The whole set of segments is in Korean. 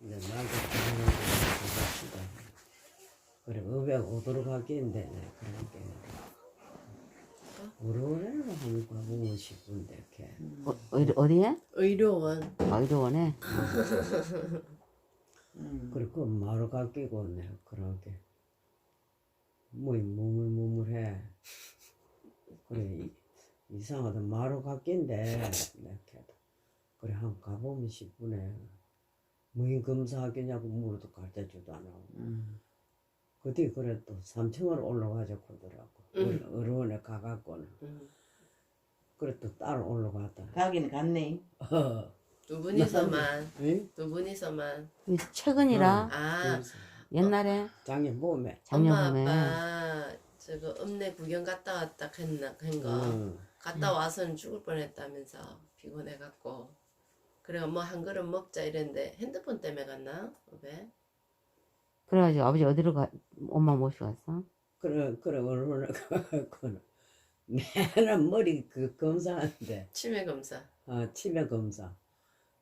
이제 날도 가는 갑시다. 그래 의백 오도록 하겠는데 네, 그렇게. 오래오래로 한번 가보고 싶은데 이렇게. 어, 어디, 어디에? 의료원. 아, 의료원에? 그리고 마루 깎이고 네 그러게. 뭐 무물무물해. 그래 이- 이상하다. 마루 깎인데 이렇게. 그래 한 가보면 싶으네 무인 검사하겠냐고 물어도 가르쳐 주도 안 하고 음. 그때 그래 또 3층으로 올라가자 그러더라고 응. 어려원에 가갖고는 음. 그래 또 따로 올라갔다 가긴 갔네. 어. 두 분이서만 응? 두 분이서만 최근이라 아 그래서 옛날에 작년 봄에 작년 엄마 봄에 아빠 저거 읍내 구경 갔다 왔다 했나 한거 응. 갔다 와서는 죽을 뻔했다면서 피곤해갖고 그래 뭐한 그릇 먹자. 이랬는데 핸드폰 때문에 갔나 왜? 그래가지고 아버지 어디로 가 엄마 모시고 갔어? 그래 그래 얼마나 가갖고는. 내는 머리 그 검사하는데. 치매 검사. 아 치매 검사.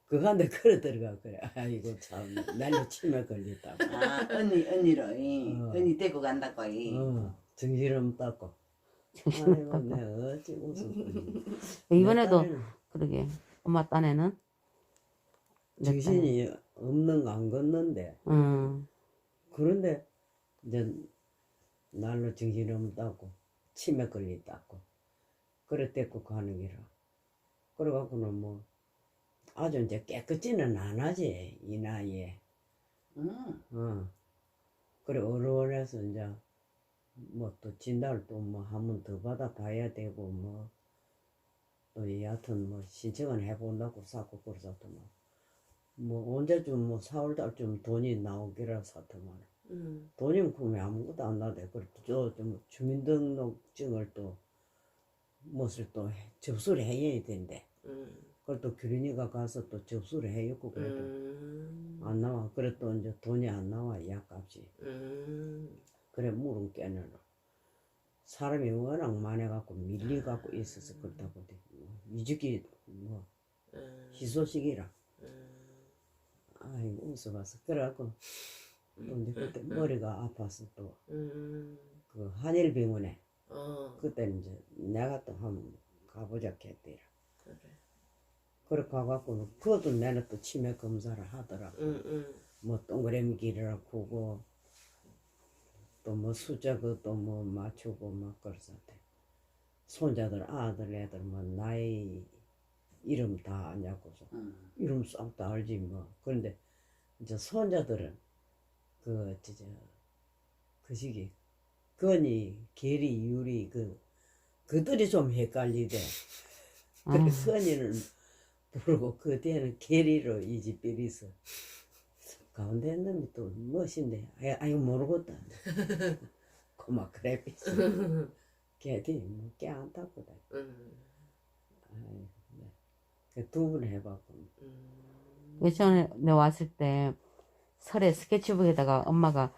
그한테 그래 들어가 그래. 아이고 참. 나는 치매 걸렸다고. 아 언니 언니로 이. 어. 언니 데리고 간다고 이. 어 정신없다고. 아이고 내가 어찌 웃음 이번에도 그러게 엄마 딴에는? 내 정신이 없는 거 안 걷는데 딸. 음. 그런데 이제 날로 정신이 없다고 치매 걸렸다고 그래 데리고 가는 기라 그래갖고는 뭐 아주 이제 깨끗이는 안 하지 이 나이에 응. 어 그래 어려워서 이제 뭐 또 진단을 또 뭐 한 번 더 받아 봐야 되고 뭐 또 여하튼 뭐 신청은 해본다고 사고 그러서더만 뭐 언제쯤 뭐 4월 달쯤 돈이 나오기라 사더만 음. 돈이 없으면 아무것도 안 나대. 그리고 저좀 주민등록증을 또 무엇을 또 해- 접수를 해야 된대. 음. 그걸 또 규린이가 가서 또 접수를 해였고 그래도 음. 안 나와. 그래 또 이제 돈이 안 나와 약값이. 음. 그래 물은 깨는 사람이 워낙 많아갖고 밀려갖고 있어서 그렇다 보대. 이주기 뭐 음. 희소식이라. 음. 아이고 웃어봤어. 그래갖고 또 이제 그때 머리가 아파서 또그 음. 한일병원에 어 그때 이제 내가 또 한번 가보자 했대라. 그래 그래 가갖고는 그것도 내는 또 치매 검사를 하더라. 음. 음. 뭐 동그라미 길이라 크고 또 뭐 숫자 그것도 뭐 맞추고 막 그랬었대. 손자들 아들 애들 뭐 나이 이름 다 아냐고서 응. 이름 싹 다 알지 뭐. 그런데 이제 손자들은 그 진짜 그 시기 건이 계리 유리 그 그들이 좀 헷갈리대. 그래 아. 선이는 부르고 그 뒤에는 계리로 이집 비리서 가운데 놈이 또 멋인데 아이, 아이 모르겠다. 고마 그래 비서 걔들이 뭐깨 안타거든. 음. 아이 네. 그두 번 해봤고 음. 예전에 내가 왔을 때 설에 스케치북에다가 엄마가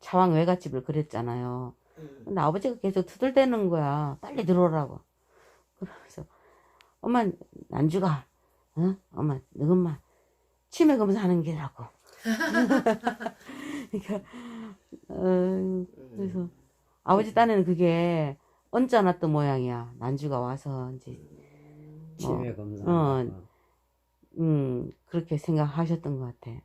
차왕 외갓집을 그렸잖아요. 음. 근데 아버지가 계속 투덜대는 거야. 빨리 들어오라고. 그러면서 엄마 난주가 응? 엄마 너것만 치매 검사하는 게라고. 그러니까 어, 그래서 아버지 딴에는 그게 얹어놨던 모양이야. 난주가 와서 이제 치매 검사. 어. 음 그렇게 생각하셨던 것 같아.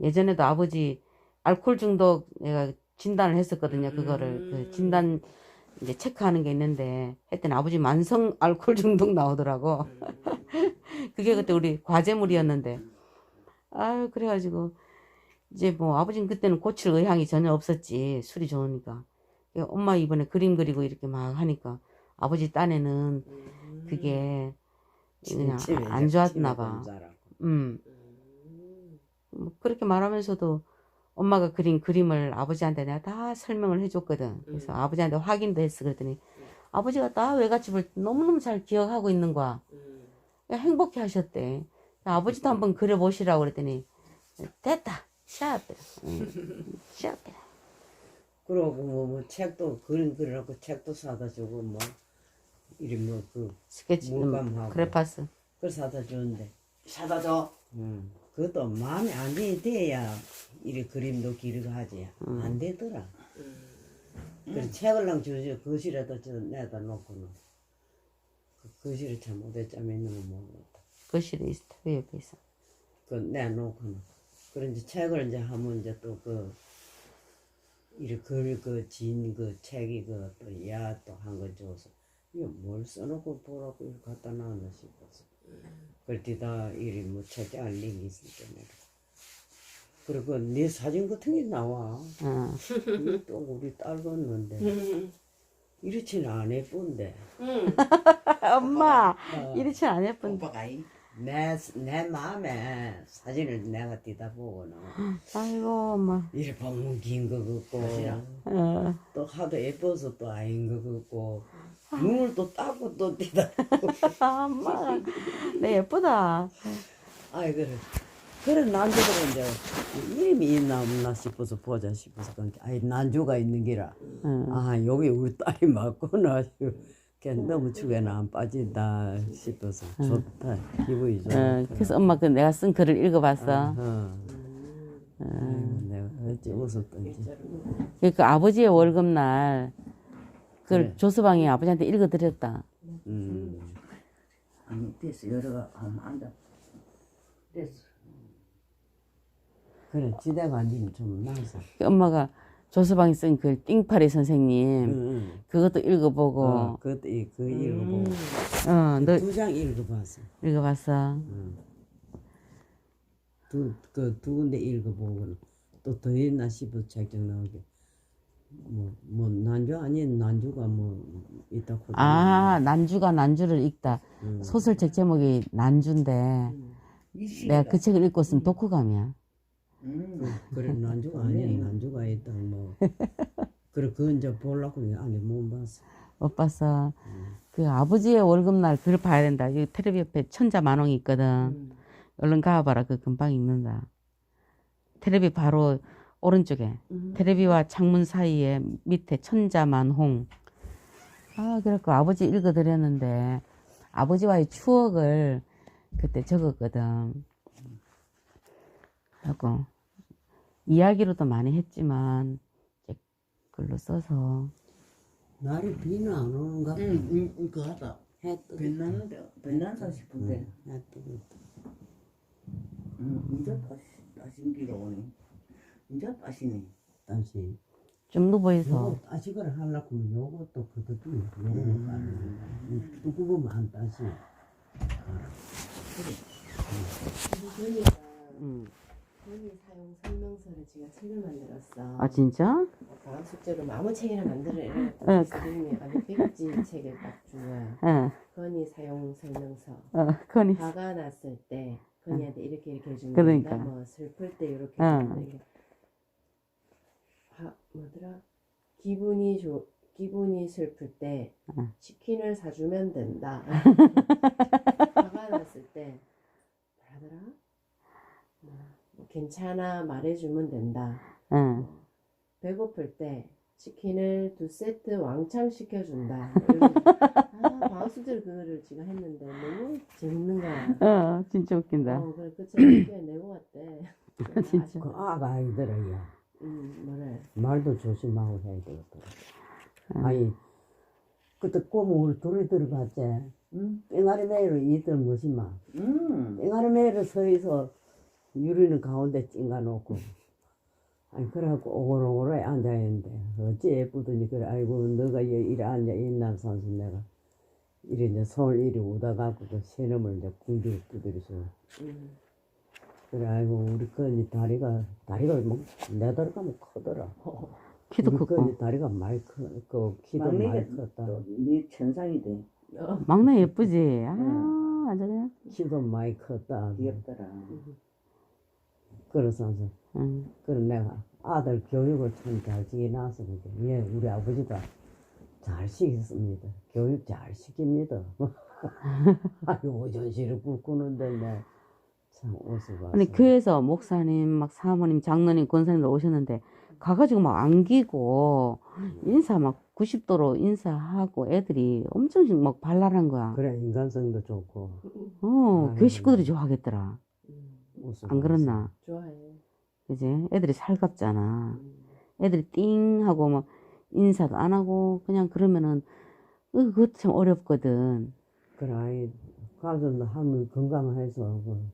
예전에도 아버지 알코올 중독 내가 진단을 했었거든요. 그거를 그 음. 진단 이제 체크하는 게 있는데 했더니 아버지 만성 알코올 중독 나오더라고. 음. 그게 그때 우리 과제물이었는데 아유 그래가지고 이제 뭐 아버지는 그때는 고칠 의향이 전혀 없었지 술이 좋으니까 엄마 이번에 그림 그리고 이렇게 막 하니까 아버지 딴에는 음. 그게 그냥 안 좋았나 봐. 음, 음. 뭐 그렇게 말하면서도 엄마가 그린 그림을 아버지한테 내가 다 설명을 해줬거든. 그래서 음. 아버지한테 확인도 했어. 그랬더니 아버지가 다 외갓집을 너무너무 잘 기억하고 있는 거야. 음. 행복해 하셨대. 아버지도 한번 그려보시라고 그랬더니 됐다. 샵. 샵. 그러고 뭐, 뭐 책도 그림 그리라고 책도 사다 주고 뭐 이리 뭐그 스케치, 음, 물감하고. 그래파스. 그걸 사다 주는데 사다 줘. 음, 그것도 마음에 안 돼, 돼야 이리 그림도 기르고 하지. 음. 안 되더라. 음. 그래 책을 랑 주지 거실에다 저 내다 놓고는 그 거실에 참 어디쯤에 있는 거 모르겠다. 거실에 있어. 왜 옆에 있어? 그 내놓고는 그런 이제 책을 이제 하면 이제 또그 이리 글그진그 책이 그 또 야 또 한 거 줘서 뭘 써놓고 보라고 이렇게 갖다 놨나 싶어서 그럴 때다 이리 뭐 책장을 링이 있을 때는 그리고 네 사진 같은 게 나와 어. 또 우리 딸 건는데 이렇지는 안 예쁜데 음. 엄마 어. 이렇지 안 예쁜데. 오빠가 이 내, 내 마음에 사진을 내가 띄다 보고는 아이고 엄마. 이래 보면 긴거 같고 어. 또 하도 예뻐서 또 아닌 거 같고 눈을 또 따고 또 아, 엄마. 내 예쁘다. 아이 그래 그래 난주가 이제 이름이 있나 없나 싶어서 보자 싶어서 그러니까 아이 난주가 있는 기라 응. 아 여기 우리 딸이 맞구나 그냥 너무 축에는 안 빠진다 싶어서 좋다 기분이 좋아 어, 그래서 엄마 그 내가 쓴 글을 읽어봤어. 어. 아이고, 내가 어찌 웃었던지 그러니까 아버지의 월급날 그걸 그래. 조서방이 아버지한테 읽어드렸다. 음. 아니 됐어. 여러가 한번 앉아. 됐어. 그래 지대가 아니면 좀 나서 그 엄마가 조서방이 쓴글 띵파리 선생님 응, 그것도 읽어보고. 어, 그것도 이- 그 읽어보고. 어, 너 두 장 읽어봤어. 읽어봤어. 두그두 군데 읽어보고 또 더 있나 싶어 책정 나오게 뭐 뭐 난주 아닌 난주가 뭐 있다고 아 난주가 난주를 읽다. 음. 소설책 제목이 난주인데 내가 그 책을 읽고 쓴 독후감이야. 음. 그래 난주가 아닌 난주가 있다 뭐 그래 그건 이제 보려고 아니 못 봤어 못 봤어. 그 아버지의 월급날 그걸 봐야 된다. 여기 텔레비 옆에 천자 만홍이 있거든. 얼른 가봐라. 그 금방 읽는다. 텔레비 바로 오른쪽에 텔레비와 창문 사이에 밑에 천자 만홍. 아, 그래갖고 아버지 읽어드렸는데 아버지와의 추억을 그때 적었거든. 하고 이야기로도 많이 했지만 이제 글로 써서. 날이 비는 안 오는가? 응, 응, 그거 하다. 빛나는데 빛난다 싶은데. 있다. 응, 이제 다시 다시 기로 오네 이제 다시네 다시 좀 누워있어. 요거 따시거를 하려고 하면 요것도 그것도 요거는 까는 두고 보면 안 따시 응. 건의 사용 설명서를 제가 책을 만들었어. 아 진짜? 다음 숙제로 뭐 아무 책이나 만들어 이래. 응. 선생님이 아주 백지 책을 딱준 거야. 응. 건의 사용 설명서. 어, 그건. 화가 났을 때 건이한테 이렇게 이렇게 해주면 그러니까. 뭐 슬플 때 이렇게 응. 해주면 된다. 화 뭐더라? 기분이 좋 기분이 슬플 때 응. 치킨을 사주면 된다. 화가 났을 때 뭐라더라? 뭐 괜찮아 말해주면 된다. 응. 배고플 때 치킨을 두 세트 왕창 시켜준다. 아, 숙제를 그거를 지가 했는데 너무 재밌는 거야. 어, 진짜 웃긴다. 어, 그래 그 책에 내고 왔대. 진짜. 그 아가 아이들아야 음, 뭐래. 말도 조심하고 해야 되겠더라 응. 아니 그때 꼬물 둘이 들어갔지. 응, 뺑아리 매를 이들 뭐지마. 응, 뺑아리 매를 서서 유리는 가운데 찡가 놓고. 아니 그래갖고 오글오글하게 앉아있는데. 어찌 예쁘더니 그래. 아이고 너가 여기 이래 앉아있나 산수 내가. 이래 이제 손을 이리 오다가고 그 새놈을 이제 궁디를 두드려서 음, 그래 아이고 우리 건이 다리가 다리가 뭐내 다리가 뭐 크더라. 키도 우리 크고. 건이 다리가 많이 크고 키도 많이 막내가 컸다. 또네 천상이 돼. 어, 막내 예쁘지? 아, 아주 그냥. 키도 많이 컸다. 귀엽더라. 그래서 응. 그럼 내가 아들 교육을 참잘 시켜놔서 그게 예 우리 아버지가 잘 시켰습니다. 교육 잘 시킵니다. 아이고 오전시를 굽고는데 내 참 봤어 아니, 교회에서 목사님, 막 사모님, 장로님, 권사님들 오셨는데, 가가지고 막 안기고, 인사 막 90도로 인사하고 애들이 엄청 막 발랄한 거야. 그래 인간성도 좋고 어. 교회 식구들이 좋아하겠더라. 음. 안 그렇나? 좋아해. 그지? 애들이 살갑잖아. 음. 애들이 띵 하고 뭐 인사도 안 하고 그냥 그러면은 어, 그것도 참 어렵거든. 그래, 아이, 가서 하면 건강해서, 그,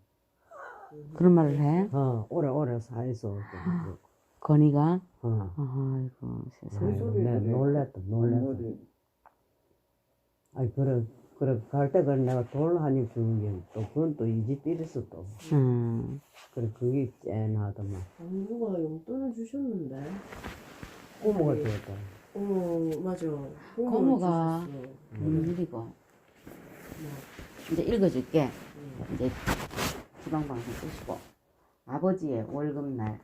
그런 말을 해? 어, 오래 오래 살서. 그, 건이가? 어. 아이고 세상에. 내 내. 놀랬다, 놀랬다. 아이, 그래, 그래, 갈때 그래 내가 돌 한입 주는 게, 또, 그건 또 이집 삐렸어, 또. 음. 그래, 그게 짠하더만. 아니, 누가 용돈을 주셨는데. 꼬모가 네. 되었다. 어, 맞아. 고모가 주셨어. 음, 일이고. 이제 읽어줄게. 음. 이제 지방방송 끄시고. 아버지의 월급날.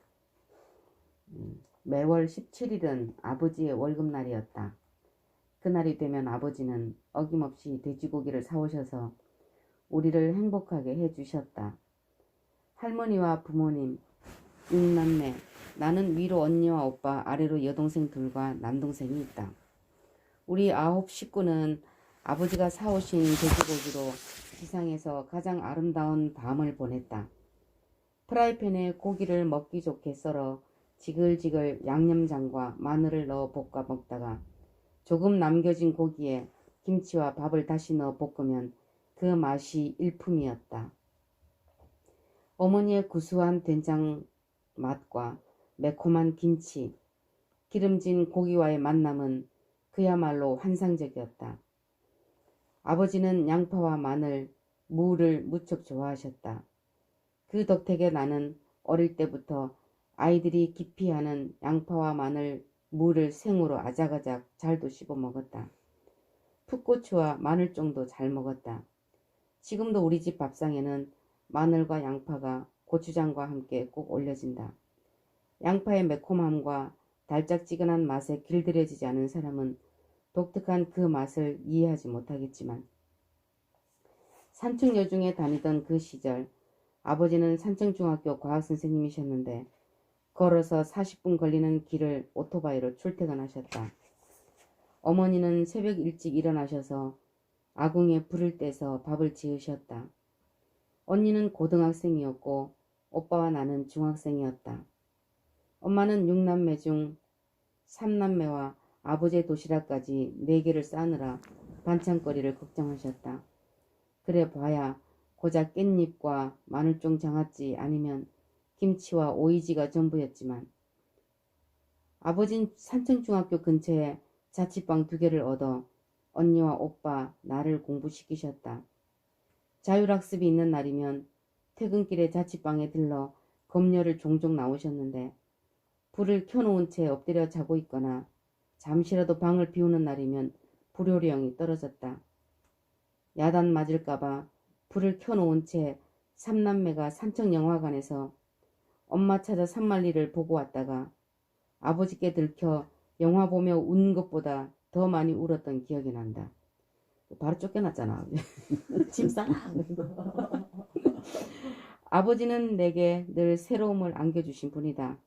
음, 매월 17일은 아버지의 월급날이었다. 그날이 되면 아버지는 어김없이 돼지고기를 사오셔서 우리를 행복하게 해주셨다. 할머니와 부모님, 육남매, 나는 위로 언니와 오빠, 아래로 여동생 둘과 남동생이 있다. 우리 아홉 식구는 아버지가 사오신 돼지고기로 지상에서 가장 아름다운 밤을 보냈다. 프라이팬에 고기를 먹기 좋게 썰어 지글지글 양념장과 마늘을 넣어 볶아 먹다가 조금 남겨진 고기에 김치와 밥을 다시 넣어 볶으면 그 맛이 일품이었다. 어머니의 구수한 된장 맛과 매콤한 김치, 기름진 고기와의 만남은 그야말로 환상적이었다. 아버지는 양파와 마늘, 무를 무척 좋아하셨다. 그 덕택에 나는 어릴 때부터 아이들이 기피하는 양파와 마늘, 무를 생으로 아작아작 잘도 씹어 먹었다. 풋고추와 마늘종도 잘 먹었다. 지금도 우리 집 밥상에는 마늘과 양파가 고추장과 함께 꼭 올려진다. 양파의 매콤함과 달짝지근한 맛에 길들여지지 않은 사람은 독특한 그 맛을 이해하지 못하겠지만 산청 여중에 다니던 그 시절 아버지는 산청중학교 과학선생님이셨는데 걸어서 40분 걸리는 길을 오토바이로 출퇴근하셨다. 어머니는 새벽 일찍 일어나셔서 아궁에 불을 떼서 밥을 지으셨다. 언니는 고등학생이었고 오빠와 나는 중학생이었다. 엄마는 6남매 중 3남매와 아버지의 도시락까지 4개를 싸느라 반찬거리를 걱정하셨다. 그래 봐야 고작 깻잎과 마늘종 장아찌 아니면 김치와 오이지가 전부였지만 아버진 산청중학교 근처에 자취방 두 개를 얻어 언니와 오빠 나를 공부시키셨다. 자율학습이 있는 날이면 퇴근길에 자취방에 들러 검열을 종종 나오셨는데 불을 켜놓은 채 엎드려 자고 있거나 잠시라도 방을 비우는 날이면 불효령이 떨어졌다. 야단 맞을까봐 불을 켜놓은 채 삼남매가 산청영화관에서 엄마 찾아 산만리를 보고 왔다가 아버지께 들켜 영화 보며 운 것보다 더 많이 울었던 기억이 난다. 바로 쫓겨났잖아. 짐 싸라. 아버지는 내게 늘 새로움을 안겨주신 분이다.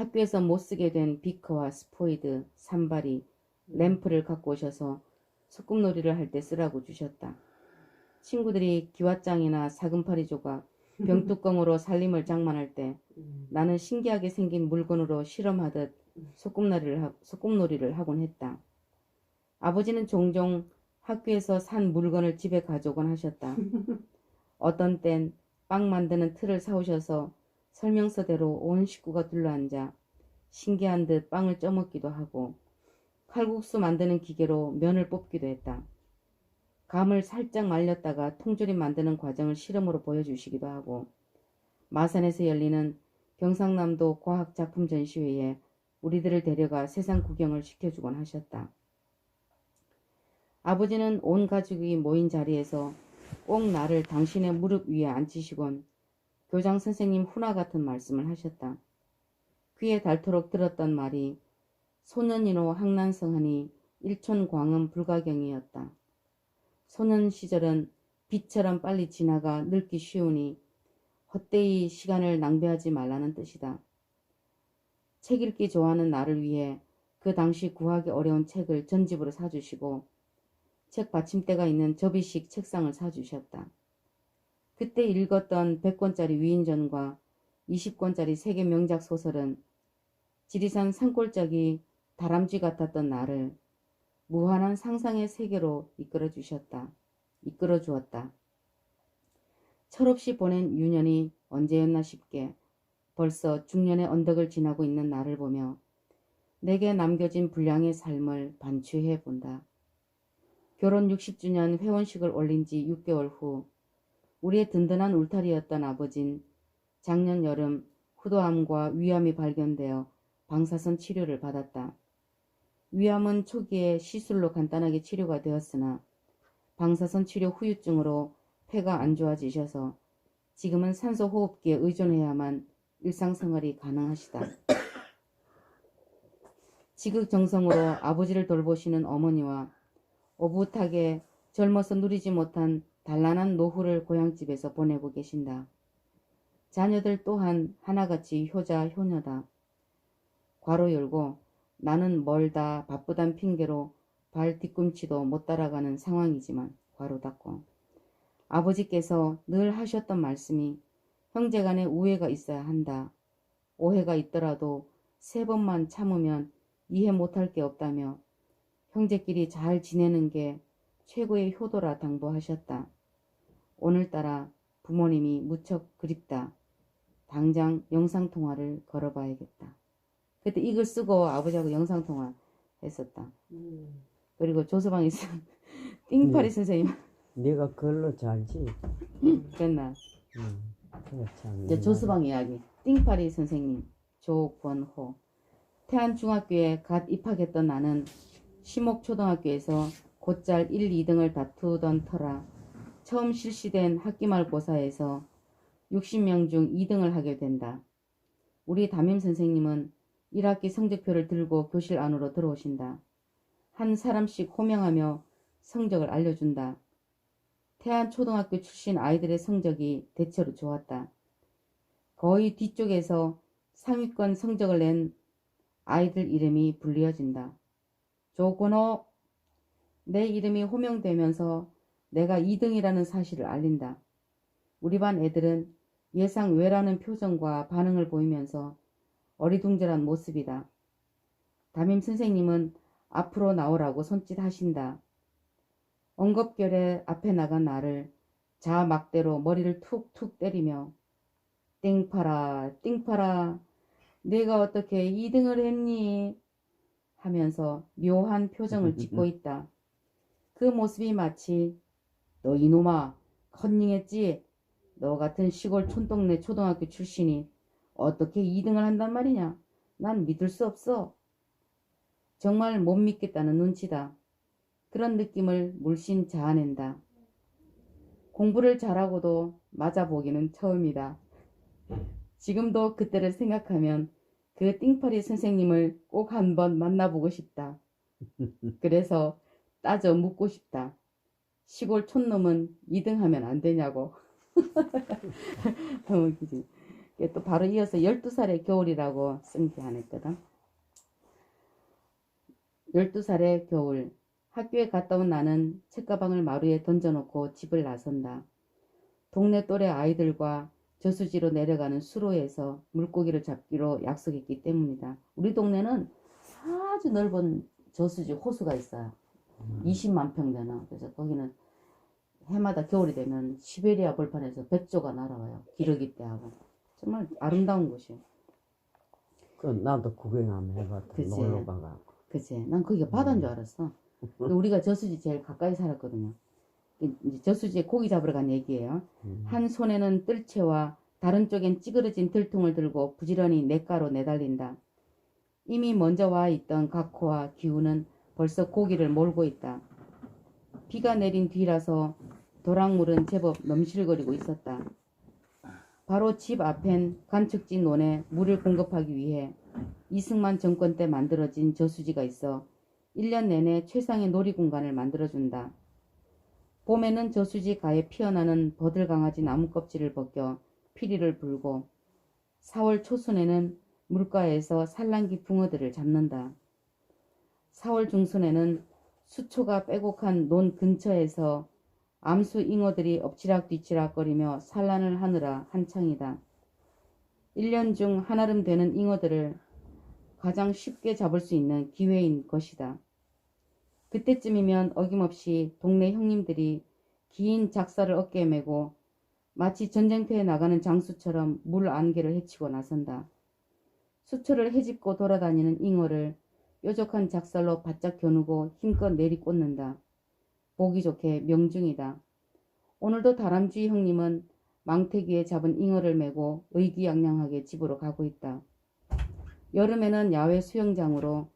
학교에서 못 쓰게 된 비커와 스포이드, 산발이, 램프를 갖고 오셔서 소꿉놀이를 할 때 쓰라고 주셨다. 친구들이 기왓장이나 사금파리 조각, 병뚜껑으로 살림을 장만할 때 음. 나는 신기하게 생긴 물건으로 실험하듯 소꿉놀이를, 하, 소꿉놀이를 하곤 했다. 아버지는 종종 학교에서 산 물건을 집에 가져오곤 하셨다. 어떤 땐 빵 만드는 틀을 사오셔서 설명서대로 온 식구가 둘러앉아 신기한 듯 빵을 쪄먹기도 하고 칼국수 만드는 기계로 면을 뽑기도 했다. 감을 살짝 말렸다가 통조림 만드는 과정을 실험으로 보여주시기도 하고 마산에서 열리는 경상남도 과학작품 전시회에 우리들을 데려가 세상 구경을 시켜주곤 하셨다. 아버지는 온 가족이 모인 자리에서 꼭 나를 당신의 무릎 위에 앉히시곤 교장 선생님 훈화 같은 말씀을 하셨다. 귀에 닳도록 들었던 말이 소년이로 항난성하니 일촌광음 불가경이었다. 소년 시절은 빛처럼 빨리 지나가 늙기 쉬우니 헛되이 시간을 낭비하지 말라는 뜻이다. 책 읽기 좋아하는 나를 위해 그 당시 구하기 어려운 책을 전집으로 사주시고 책 받침대가 있는 접이식 책상을 사주셨다. 그때 읽었던 100권짜리 위인전과 20권짜리 세계 명작 소설은 지리산 산골짜기 다람쥐 같았던 나를 무한한 상상의 세계로 이끌어 주셨다. 이끌어 주었다. 철없이 보낸 유년이 언제였나 싶게 벌써 중년의 언덕을 지나고 있는 나를 보며 내게 남겨진 분량의 삶을 반추해 본다. 결혼 60주년 회원식을 올린 지 6개월 후 우리의 든든한 울타리였던 아버진 작년 여름 후도암과 위암이 발견되어 방사선 치료를 받았다. 위암은 초기에 시술로 간단하게 치료가 되었으나 방사선 치료 후유증으로 폐가 안 좋아지셔서 지금은 산소 호흡기에 의존해야만 일상생활이 가능하시다. 지극정성으로 아버지를 돌보시는 어머니와 오붓하게 젊어서 누리지 못한 단란한 노후를 고향집에서 보내고 계신다. 자녀들 또한 하나같이 효자 효녀다. 괄호 열고 나는 멀다 바쁘단 핑계로 발 뒤꿈치도 못 따라가는 상황이지만 괄호 닫고 아버지께서 늘 하셨던 말씀이 형제간에 우애가 있어야 한다. 오해가 있더라도 세 번만 참으면 이해 못할 게 없다며 형제끼리 잘 지내는 게 최고의 효도라 당부하셨다. 오늘따라 부모님이 무척 그립다. 당장 영상통화를 걸어봐야겠다. 그때 이걸 쓰고 아버지하고 영상통화 했었다. 음. 그리고 조서방에서 띵파리 네. 선생님 네가 그걸로 잘지. 그랬나? 이제 조서방 이야기. 띵파리 선생님 조권호 태안중학교에 갓 입학했던 나는 시목초등학교에서 곧잘 1, 2등을 다투던 터라 처음 실시된 학기말고사에서 60명 중 2등을 하게 된다. 우리 담임 선생님은 1학기 성적표를 들고 교실 안으로 들어오신다. 한 사람씩 호명하며 성적을 알려준다. 태안초등학교 출신 아이들의 성적이 대체로 좋았다. 거의 뒤쪽에서 상위권 성적을 낸 아이들 이름이 불리어진다. 조건호, 내 이름이 호명되면서 내가 2등이라는 사실을 알린다. 우리 반 애들은 예상 외라는 표정과 반응을 보이면서 어리둥절한 모습이다. 담임 선생님은 앞으로 나오라고 손짓하신다. 엉겁결에 앞에 나간 나를 자막대로 머리를 툭툭 때리며 띵파라 띵파라 내가 어떻게 2등을 했니? 하면서 묘한 표정을 짓고 있다. 그 모습이 마치 너 이놈아 컨닝했지? 너 같은 시골 촌동네 초등학교 출신이 어떻게 2등을 한단 말이냐? 난 믿을 수 없어. 정말 못 믿겠다는 눈치다. 그런 느낌을 물씬 자아낸다. 공부를 잘하고도 맞아보기는 처음이다. 지금도 그때를 생각하면 그 띵파리 선생님을 꼭 한번 만나보고 싶다. 그래서 따져 묻고 싶다. 시골 촌놈은 2등 하면 안 되냐고. 너무. 이게 또 바로 이어서 12살의 겨울이라고 쓴 게 하나 있거든. 12살의 겨울. 학교에 갔다 온 나는 책가방을 마루에 던져놓고 집을 나선다. 동네 또래 아이들과 저수지로 내려가는 수로에서 물고기를 잡기로 약속했기 때문이다. 우리 동네는 아주 넓은 저수지 호수가 있어요. 20만 평 되나. 그래서 거기는 해마다 겨울이 되면 시베리아 벌판에서 백조가 날아와요. 기러기 떼하고. 정말 아름다운 곳이에요. 그 나도 구경 한번 해봤다. 그치. 놀러 가갖고. 그치. 난 거기가 바다인 줄 알았어. 우리가 저수지 제일 가까이 살았거든요. 이제 저수지에 고기 잡으러 간 얘기예요. 음. 한 손에는 뜰채와 다른 쪽엔 찌그러진 들통을 들고 부지런히 냇가로 내달린다. 이미 먼저 와 있던 각호와 기우는 벌써 고기를 몰고 있다. 비가 내린 뒤라서 도랑물은 제법 넘실거리고 있었다. 바로 집 앞엔 간척지 논에 물을 공급하기 위해 이승만 정권 때 만들어진 저수지가 있어 1년 내내 최상의 놀이 공간을 만들어준다. 봄에는 저수지 가에 피어나는 버들강아지 나무 껍질을 벗겨 피리를 불고 4월 초순에는 물가에서 산란기 붕어들을 잡는다. 4월 중순에는 수초가 빼곡한 논 근처에서 암수 잉어들이 엎치락뒤치락거리며 산란을 하느라 한창이다. 1년 중 한아름 되는 잉어들을 가장 쉽게 잡을 수 있는 기회인 것이다. 그때쯤이면 어김없이 동네 형님들이 긴 작사를 어깨에 메고 마치 전쟁터에 나가는 장수처럼 물 안개를 헤치고 나선다. 수초를 헤집고 돌아다니는 잉어를 뾰족한 작살로 바짝 겨누고 힘껏 내리꽂는다. 보기 좋게 명중이다. 오늘도 다람쥐 형님은 망태기에 잡은 잉어를 메고 의기양양하게 집으로 가고 있다. 여름에는 야외 수영장으로,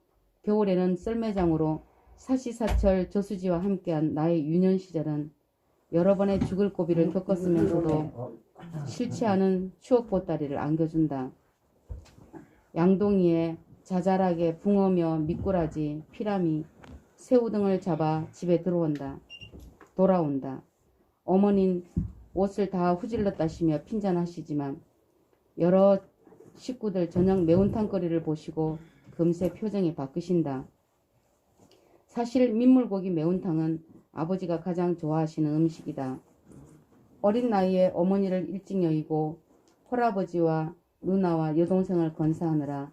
겨울에는 썰매장으로 사시사철 저수지와 함께한 나의 유년 시절은 여러 번의 죽을 고비를 겪었으면서도 싫지 않은 추억 보따리를 안겨준다. 양동이에 자잘하게 붕어며 미꾸라지, 피라미, 새우 등을 잡아 집에 들어온다. 돌아온다. 어머닌 옷을 다 후질렀다시며 핀잔하시지만 여러 식구들 저녁 매운탕거리를 보시고 금세 표정이 바뀌신다. 사실 민물고기 매운탕은 아버지가 가장 좋아하시는 음식이다. 어린 나이에 어머니를 일찍 여의고 홀아버지와 누나와 여동생을 건사하느라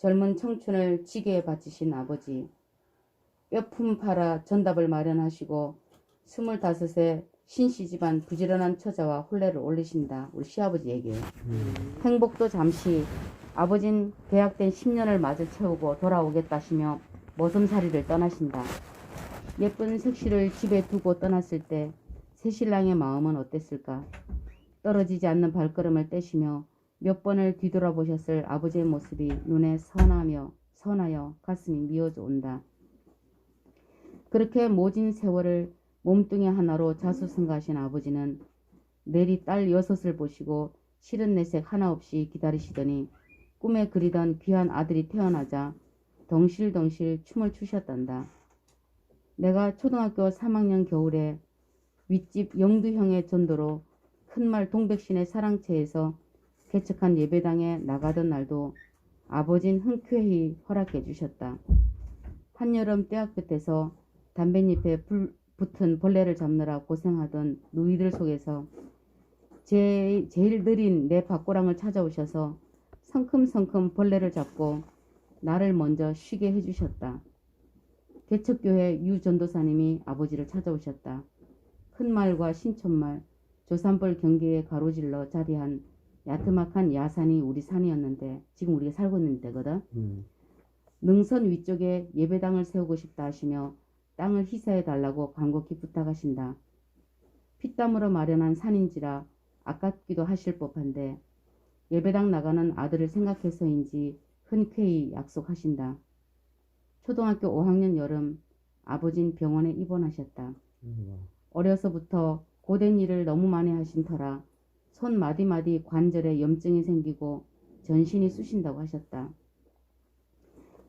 젊은 청춘을 지게에 바치신 아버지. 뼈품 팔아 전답을 마련하시고 스물다섯에 신씨 집안 부지런한 처자와 혼례를 올리신다. 우리 시아버지 얘기예요. 행복도 잠시 아버진 대학된 10년을 마저 채우고 돌아오겠다시며 머슴살이를 떠나신다. 예쁜 색시를 집에 두고 떠났을 때 새신랑의 마음은 어땠을까? 떨어지지 않는 발걸음을 떼시며 몇 번을 뒤돌아보셨을 아버지의 모습이 눈에 선하며 선하여 가슴이 미어져 온다. 그렇게 모진 세월을 몸뚱이 하나로 자수성가하신 아버지는 내리 딸 여섯을 보시고 싫은 내색 하나 없이 기다리시더니 꿈에 그리던 귀한 아들이 태어나자 덩실덩실 춤을 추셨단다. 내가 초등학교 3학년 겨울에 윗집 영두형의 전도로 큰 말 동백신의 사랑채에서 개척한 예배당에 나가던 날도 아버진 흔쾌히 허락해 주셨다. 한여름 떼학 끝에서 담뱃잎에 불, 붙은 벌레를 잡느라 고생하던 누이들 속에서 제, 제일 느린 내 밥고랑을 찾아오셔서 성큼성큼 벌레를 잡고 나를 먼저 쉬게 해주셨다. 개척교회 유 전도사님이 아버지를 찾아오셨다. 큰말과 신촌말, 조산벌 경계에 가로질러 자리한 야트막한 야산이 우리 산이었는데 지금 우리가 살고 있는 데거든. 음. 능선 위쪽에 예배당을 세우고 싶다 하시며 땅을 희사해 달라고 간곡히 부탁하신다. 피땀으로 마련한 산인지라 아깝기도 하실 법한데 예배당 나가는 아들을 생각해서인지 흔쾌히 약속하신다. 초등학교 5학년 여름 아버진 병원에 입원하셨다. 음. 어려서부터 고된 일을 너무 많이 하신 터라 손 마디마디 관절에 염증이 생기고 전신이 쑤신다고 하셨다.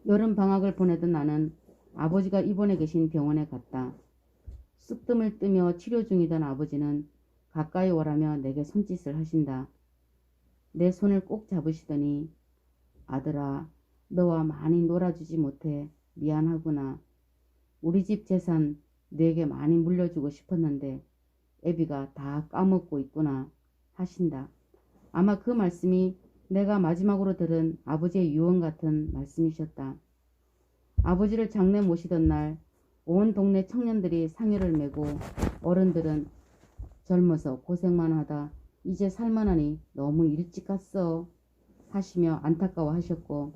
여름 방학을 보내던 나는 아버지가 입원해 계신 병원에 갔다. 쑥뜸을 뜨며 치료 중이던 아버지는 가까이 오라며 내게 손짓을 하신다. 내 손을 꼭 잡으시더니 아들아 너와 많이 놀아주지 못해 미안하구나. 우리 집 재산 내게 많이 물려주고 싶었는데 애비가 다 까먹고 있구나 하신다. 아마 그 말씀이 내가 마지막으로 들은 아버지의 유언 같은 말씀이셨다. 아버지를 장례 모시던 날 온 동네 청년들이 상여를 메고 어른들은 젊어서 고생만 하다 이제 살만하니 너무 일찍 갔어 하시며 안타까워 하셨고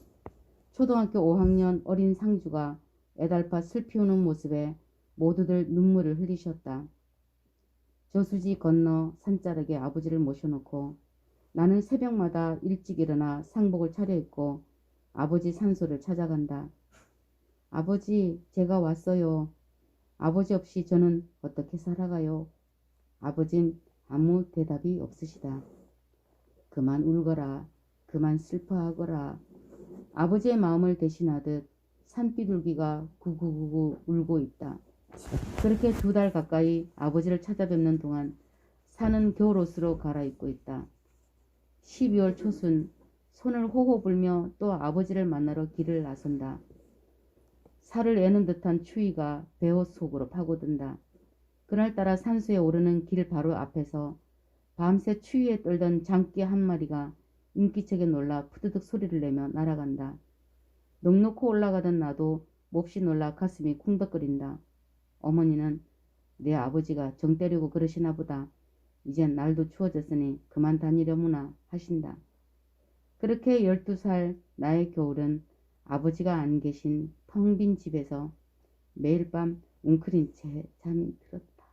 초등학교 5학년 어린 상주가 애달파 슬피 우는 모습에 모두들 눈물을 흘리셨다. 저수지 건너 산자락에 아버지를 모셔놓고 나는 새벽마다 일찍 일어나 상복을 차려입고 아버지 산소를 찾아간다. 아버지, 제가 왔어요. 아버지 없이 저는 어떻게 살아가요? 아버진 아무 대답이 없으시다. 그만 울거라. 그만 슬퍼하거라. 아버지의 마음을 대신하듯 산비둘기가 구구구구 울고 있다. 그렇게 두 달 가까이 아버지를 찾아뵙는 동안 산은 겨울옷으로 갈아입고 있다. 12월 초순 손을 호호 불며 또 아버지를 만나러 길을 나선다. 살을 애는 듯한 추위가 배옷 속으로 파고든다. 그날따라 산수에 오르는 길 바로 앞에서 밤새 추위에 떨던 장끼 한 마리가 인기척에 놀라 푸드득 소리를 내며 날아간다. 넉넉히 올라가던 나도 몹시 놀라 가슴이 쿵덕거린다. 어머니는 내 아버지가 정 때리고 그러시나 보다. 이젠 날도 추워졌으니 그만 다니려무나 하신다. 그렇게 12살 나의 겨울은 아버지가 안 계신 텅 빈 집에서 매일 밤 웅크린 채 잠이 들었다.